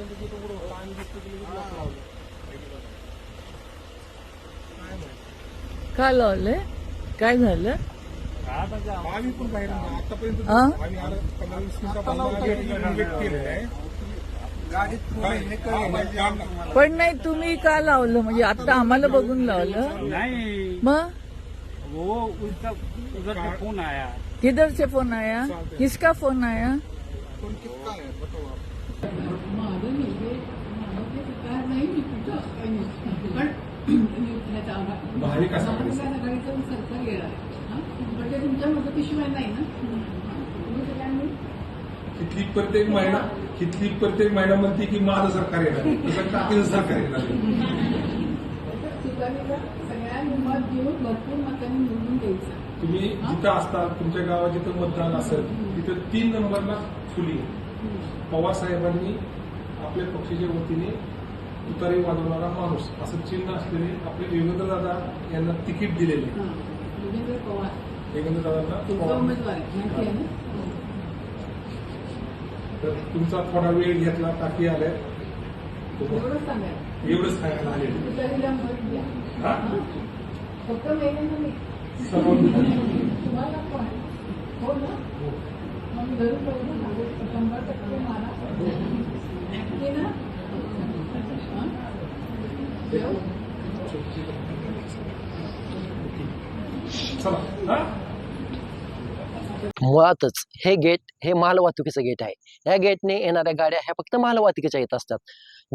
तोपर्यंत होतं लावलं? काय लावलंय काय झालं पण नाही. तुम्ही का लावलं? म्हणजे आता आम्हाला बघून लावलं? नहीं मग? फोन आया किधरचे फोन आया? किसका फोन आया? माझं नाही मी कुठं पण ह्याचा सरकार येणार तुमच्या मदतीशिवाय नाही ना प्रत्येक महिना कितली प्रत्येक महिना म्हणते की माझं सरकार येणार तसं सरकार येणार सगळ्यांनी मत घेऊन भरपूर मतांनी निवडून द्यायचं तुम्ही जिथं असता तुमच्या गावात जिथं मतदान असेल तिथं तीन नंबरला खुली आहे. पवार साहेबांनी आपल्या पक्षाच्या वतीने तुतारी वाजवणारा माणूस असं चिन्ह असलेले आपले योगेंद्र दादा यांना तिकीट दिलेले. योगेंद्र दादांना तर तुमचा थोडा वेळ घेतला टाकी आल्या एवढंच सांगायला आले मुळातच हे गेट हे मालवाहतुकीचं गेट आहे. या गेटने येणाऱ्या गाड्या ह्या फक्त मालवाहतुकीच्या येत असतात.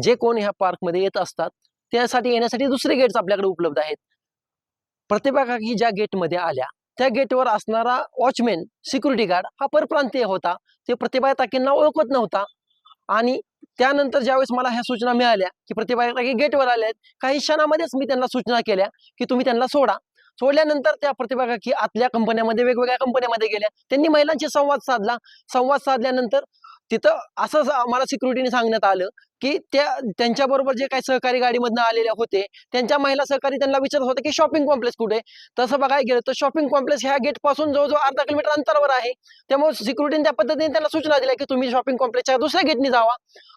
जे कोण ह्या पार्कमध्ये येत असतात त्यासाठी येण्यासाठी दुसरे गेट्स आपल्याकडे उपलब्ध आहेत. प्रतिभा काकी ज्या गेटमध्ये आल्या त्या गेटवर असणारा वॉचमॅन सिक्युरिटी गार्ड हा परप्रांतीय होता. ते प्रतिभा ताकींना ओळखत नव्हता. आणि त्यानंतर ज्यावेळेस मला ह्या सूचना मिळाल्या की प्रतिभा काकी गेटवर आल्या आहेत काही क्षणामध्येच मी त्यांना सूचना केल्या की तुम्ही त्यांना सोडा. सोडल्यानंतर त्या प्रतिभा काकी आतल्या कंपन्यामध्ये वेगवेगळ्या कंपन्यामध्ये गेल्या. त्यांनी महिलांशी संवाद साधला. संवाद साधल्यानंतर तिथं असं स- मला सिक्युरिटीने सांगण्यात आलं की त्या त्यांच्याबरोबर जे काही सहकारी गाडीमधनं आलेले होते त्यांच्या महिला सहकारी त्यांना विचारत होते की शॉपिंग कॉम्प्लेक्स कुठे? तसं बघायला गेलं तर शॉपिंग कॉम्प्लेक्स ह्या गेटपासून जवळजवळ अर्धा किलोमीटर अंतरावर आहे. त्यामुळे सिक्युरिटीने त्या पद्धतीने त्यांना सूचना दिल्या की तुम्ही शॉपिंग कॉम्प्लेक्सच्या दुसऱ्या गेटने जावा.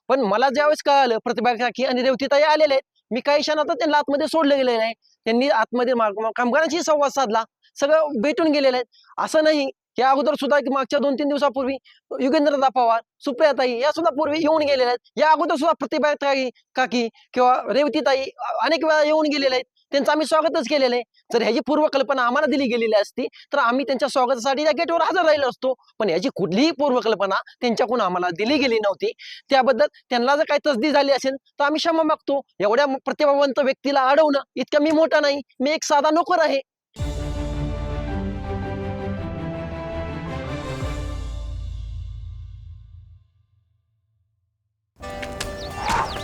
पण मला ज्यावेळेस कळालं प्रतिभा काकी आणि रेवतीताई आलेले आहेत मी काही क्षणातच त्यांना आतमध्ये सोडलं गेलेलं आहे त्यांनी आतमध्ये कामगारांशी संवाद साधला सगळं भेटून गेलेलं आहे. असं नाही या अगोदर सुद्धा मागच्या दोन तीन दिवसापूर्वी युगेंद्रदा पवार सुप्रियाताई या सुद्धा पूर्वी येऊन गेलेल्या आहेत. या अगोदर सुद्धा प्रतिभाताई काकी किंवा रेवतीताई अनेक वेळा येऊन गेलेल्या आहेत. त्यांचं आम्ही स्वागतच केलेलं आहे. जर ह्याची पूर्वकल्पना आम्हाला दिली गेलेली असती तर आम्ही त्यांच्या स्वागतासाठी त्या गेटवर हजर राहिलो असतो. पण याची कुठलीही पूर्वकल्पना त्यांच्याकडून आम्हाला दिली गेली नव्हती. त्याबद्दल त्यांना जर काही तसदी झाली असेल तर आम्ही क्षमा मागतो. एवढ्या प्रतिभावंत व्यक्तीला अडवणं इतकं मी मोठा नाही. मी एक साधा नोकर आहे.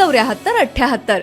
चौऱ्याहत्तर अठ्याहत्तर